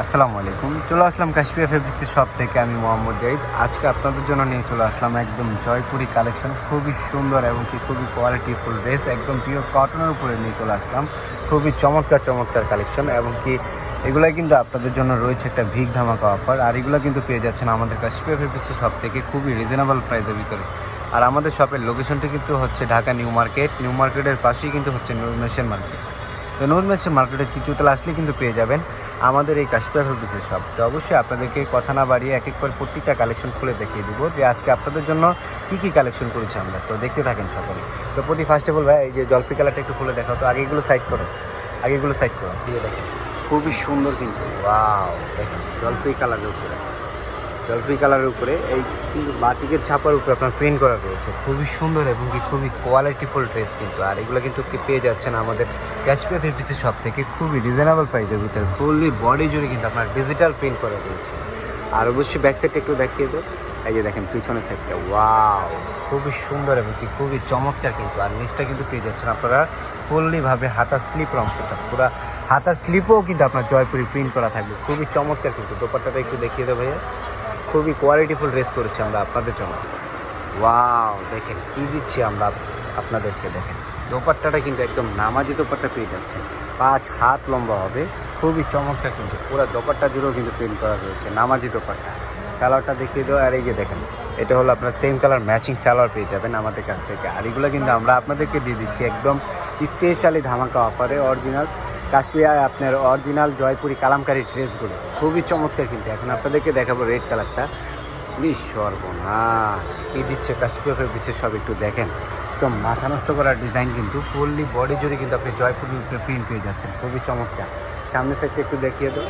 আসসালামু আলাইকুম। চলে আসলাম কাশ্মীর ফেব্রিক্সের শপ থেকে, আমি মোহাম্মদ জাহিদ। আজকে আপনাদের জন্য নিয়ে চলে আসলাম একদম জয়পুরি কালেকশন খুবই সুন্দর এবং কি খুবই কোয়ালিটিফুল ড্রেস একদম পিওর কটনের উপরে নিয়ে চলে আসলাম। খুবই চমৎকার চমৎকার কালেকশন এবং কি এগুলো কিন্তু আপনাদের জন্য রয়েছে একটা ভিগ ধামাকা অফার আর এগুলো কিন্তু পেয়ে যাচ্ছেন আমাদের কাশ্মীর ফেব্রিক্সের শপ থেকে খুবই রিজনেবল প্রাইসের ভিতরে। আর আমাদের শপের লোকেশনটি কিন্তু হচ্ছে ঢাকা নিউ মার্কেট। নিউ মার্কেটের পাশেই কিন্তু হচ্ছে নিউ মেশিন মার্কেট। তো নূর মেসের মার্কেটের তৃতীয়তলা আসলে কিন্তু পেয়ে যাবেন আমাদের এই কাশ্মীর অফিসের শপ তো অবশ্যই আপনাদেরকে কথা না বাড়িয়ে এক এক করে প্রত্যেকটা কালেকশন খুলে দেখিয়ে দিব যে আজকে আপনাদের জন্য কী কী কালেকশন করেছি আমরা। তো দেখতে থাকেন সকলে তো প্রতি ফার্স্ট অফ অল ভাই, এই যে জলফি কালারটা একটু খুলে দেখাও। তো আগে এগুলো সাইড করো। আগে এগুলো সাইড করো দিয়ে দেখেন, খুবই সুন্দর কিন্তু। ওয়াও দেখেন, জলফি কালারের উপরে। জলফি কালারের উপরে এই কিন্তু বাটিকের ছাপার উপরে আপনার প্রিন্ট করা রয়েছে। খুবই সুন্দর এবং কি খুবই কোয়ালিটিফুল ড্রেস কিন্তু। আর এগুলো কিন্তু পেয়ে যাচ্ছেন আমাদের ক্যাশপিয়া ফিফটিসের সব থেকে খুবই রিজনেবল প্রাইসের ভিতরে। ফুললি বডি জুড়ে কিন্তু আপনার ডিজিটাল প্রিন্ট করা রয়েছে। আর অবশ্যই ব্যাক সাইডটা একটু দেখিয়ে দেবো। এই যে দেখেন, পিছনের সাইডটা ওয়াও খুবই সুন্দর এবং কি খুবই চমৎকার কিন্তু। আর নিচটা কিন্তু পেয়ে যাচ্ছেন আপনারা ফুললিভাবে হাতা স্লিপের অংশটা। পুরো হাতা স্লিপও কিন্তু আপনার জয়পুরি প্রিন্ট করা থাকবে। খুবই চমৎকার কিন্তু। দোপাট্টাটা একটু দেখিয়ে দেবো ভাইয়া। খুবই কোয়ালিটিফুল ড্রেস করেছি আমরা আপনাদের জন্য। ওয়াও দেখেন কি দিচ্ছি আমরা আপনাদেরকে দেখেন। দোপাট্টাটা কিন্তু একদম নামাজি দোপাট্টা পেয়ে যাচ্ছে। পাঁচ হাত লম্বা হবে। খুবই চমৎকার কিন্তু। পুরো দোপাট্টা জুড়েও কিন্তু প্রিন্ট করা রয়েছে, নামাজি দোপাট্টা। কালারটা দেখিয়ে দেবো আর এই যে দেখেন, এটা হলো আপনার সেম কালার ম্যাচিং সালোয়ার পেয়ে যাবেন আমাদের কাছ থেকে। আর এগুলো কিন্তু আমরা আপনাদেরকে দিয়ে দিচ্ছি একদম স্পেশালি ধামাকা অফারে অরিজিনাল কাশ্মীর আপনার অরিজিনাল জয়পুরি কালামকারী ড্রেসগুলো। খুবই চমৎকার কিন্তু। এখন আপনাদেরকে দেখাবো রেড কালারটা সর্বনাশ। কি দিচ্ছে কাশ্মীর বিশেষ সব একটু দেখেন। একদম মাথা নষ্ট করার ডিজাইন কিন্তু ফুললি বডি জুড়ে কিন্তু আপনি জয়পুরি উপরে প্রিন্ট পেয়ে যাচ্ছেন। খুবই চমৎকার। সামনে সাইডটা একটু দেখিয়ে দাও।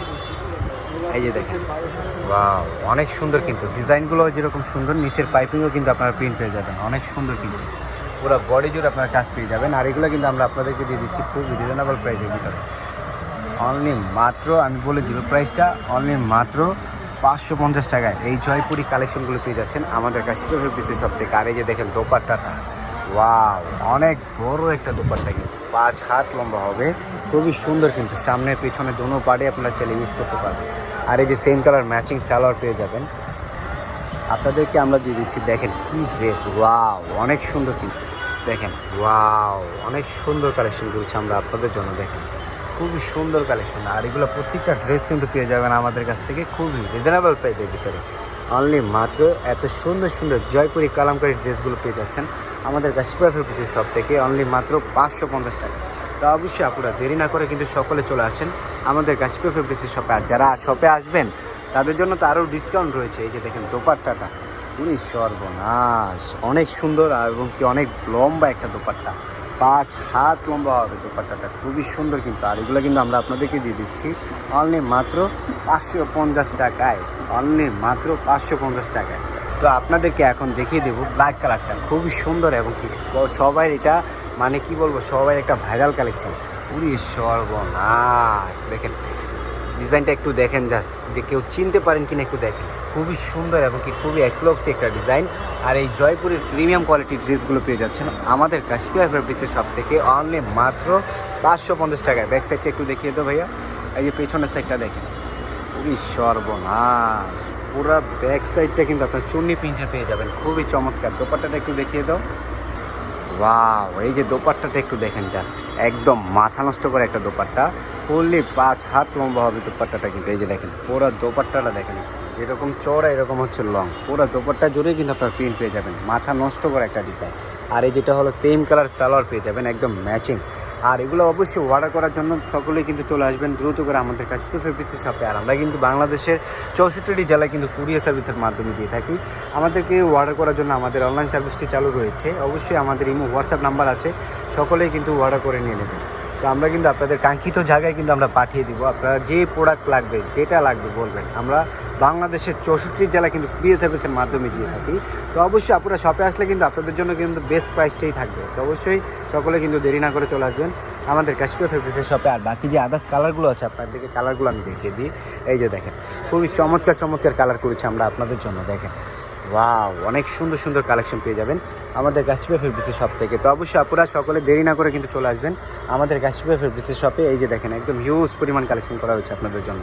এই যে দেখেন। ওয়াও অনেক সুন্দর কিন্তু। ডিজাইনগুলো যেরকম সুন্দর, নিচের পাইপিংও কিন্তু আপনারা প্রিন্ট পেয়ে যাবেন। অনেক সুন্দর কিন্তু। পুরো বডি জুড়ে আপনার কাজ পেয়ে যাবেন। আর এগুলো কিন্তু আমরা আপনাদেরকে দিয়ে দিচ্ছি খুব রিজনেবল প্রাইসের ভিতরে। অনলি মাত্র, আমি বলে দিব প্রাইসটা অনলি মাত্র পাঁচশো পঞ্চাশ টাকায়। এই জয়পুরি কালেকশনগুলো পেয়ে যাচ্ছেন আমাদের কাছে তো বিসি সব থেকে। আর এই যে দেখেন দোপাট্টাটা। ওয়াও অনেক বড় একটা দোপাট্টা কিন্তু। পাঁচ হাত লম্বা হবে। খুবই সুন্দর কিন্তু। সামনে, পেছনে দোনো পাড়ে আপনারা চাইলে ইউজ করতে পারবেন। আর এই যে সেম কালার ম্যাচিং সালোয়ার পেয়ে যাবেন। আপনাদেরকে আমরা দিয়ে দিচ্ছি, দেখেন কি ড্রেস ওয়াও অনেক সুন্দর কিন্তু। দেখেন, ওয়াও, অনেক সুন্দর কালেকশন করেছি আমরা আপনাদের জন্য, দেখেন। খুবই সুন্দর কালেকশন আর এগুলো প্রত্যেকটা ড্রেস কিন্তু পেয়ে যাবেন আমাদের কাছ থেকে খুবই রিজনেবল প্রাইসের ভিতরে। অনলি মাত্র এত সুন্দর সুন্দর জয়পুরি কালামকারী ড্রেসগুলো পেয়ে যাচ্ছেন আমাদের কাশ্মীর ফেব্রিক্সের সব থেকে অনলি মাত্র পাঁচশো পঞ্চাশ টাকা। তো অবশ্যই আপনারা দেরি না করে কিন্তু সকলে চলে আসেন আমাদের কাশ্মীর ফেব্রিক্সের শপে আর যারা শপে আসবেন, তাদের জন্য তো আরও ডিসকাউন্ট রয়েছে। এই যে দেখেন, দোপাট্টাটা। সর্বনাশ। অনেক সুন্দর আর এবং কি অনেক লম্বা একটা দোপাট্টা। পাঁচ হাত লম্বা হবে দোপাট্টাটা। খুবই সুন্দর কিন্তু। আর এগুলো কিন্তু আমরা আপনাদেরকে দিয়ে দিচ্ছি অনলি মাত্র পাঁচশো পঞ্চাশ টাকায়। অনলি মাত্র পাঁচশো পঞ্চাশ টাকায়। তো আপনাদেরকে এখন দেখিয়ে দেবো ব্ল্যাক কালারটা খুবই সুন্দর এবং কি সবাই এটা মানে কি বলব? সবাই একটা ভাইরাল কালেকশন উনি সর্বনাশ। দেখেন। ডিজাইনটা একটু দেখেন জাস্ট কেউ চিনতে পারেন কিনা একটু দেখেন। খুবই সুন্দর এবং কি খুবই এক্সলোক্সি একটা ডিজাইন আর এই জয়পুরের প্রিমিয়াম কোয়ালিটির ড্রেসগুলো পেয়ে যাচ্ছেন আমাদের কাশ্মীর ফেব্রিক্সের সব থেকে অনলি মাত্র পাঁচশো পঞ্চাশ টাকায়। ব্যাক সাইডটা একটু দেখিয়ে দাও ভাইয়া। এই যে পেছনের সাইডটা দেখেন। খুবই সর্বনাশ। পুরো ব্যাক সাইডটা কিন্তু আপনার চুন্নি প্রিন্টে পেয়ে যাবেন। খুবই চমৎকার। দোপাট্টাটা একটু দেখিয়ে দাও। ওয়াও এই যে দোপাট্টাটা একটু দেখেন জাস্ট একদম মাথা নষ্ট করে একটা দোপাট্টা। ফুললি পাঁচ হাত লম্বা হবে দোপাট্টাটা কিন্তু। এই যে দেখেন, পুরো দোপাট্টাটা দেখেন। যেরকম চওড়া, এরকম হচ্ছে লং পুরো দোপাট্টা জুড়েই কিন্তু আপনার প্রিন্ট পেয়ে যাবেন। মাথা নষ্ট করে একটা ডিজাইন আর এই যেটা হলো সেম কালার সালোয়ার পেয়ে যাবেন, একদম ম্যাচিং আর এগুলো অবশ্যই অর্ডার করার জন্য সকলেই কিন্তু চলে আসবেন দ্রুত করে আমাদের কাছে টু ফিফটি শপে আর আমরা কিন্তু বাংলাদেশের চৌষট্টিটি জেলায় কিন্তু কুরিয়ার সার্ভিসের মাধ্যমে দিয়ে থাকি। আমাদেরকে অর্ডার করার জন্য আমাদের অনলাইন সার্ভিসটি চালু রয়েছে। অবশ্যই আমাদের ইমো হোয়াটসঅ্যাপ নাম্বার আছে। সকলেই কিন্তু অর্ডার করে নিয়ে নেবেন। তো আমরা কিন্তু আপনাদের কাঙ্ক্ষিত জায়গায় কিন্তু আমরা পাঠিয়ে দিব। আপনারা যে প্রোডাক্ট লাগবে, যেটা লাগবে বলবেন। আমরা বাংলাদেশের চৌষট্টি জেলা কিন্তু কুরিয়ার সার্ভিসের মাধ্যমে দিয়ে থাকি। তো অবশ্যই আপনারা শপে আসলে কিন্তু আপনাদের জন্য কিন্তু বেস্ট প্রাইসটাই থাকবে। তো অবশ্যই সকলে কিন্তু দেরি না করে চলে আসবেন। আমাদের কাশ্মীর ফেব্রিক্সের শপে আর বাকি যে আদার্স কালারগুলো আছে, আপনাদেরকে কালারগুলো আমি দেখিয়ে দিই। এই যে দেখেন, খুবই চমৎকার চমৎকার কালার করেছি আমরা আপনাদের জন্য, দেখেন। ওয়াও অনেক সুন্দর সুন্দর কালেকশন পেয়ে যাবেন আমাদের কাশ্মীর ফেব্রিক্সের শপ থেকে। তো অবশ্যই আপনারা সকলে দেরি না করে কিন্তু চলে আসবেন আমাদের কাশ্মীর ফেব্রিক্সের শপে এই যে দেখেন, একদম হিউজ পরিমাণ কালেকশন করা হয়েছে আপনাদের জন্য।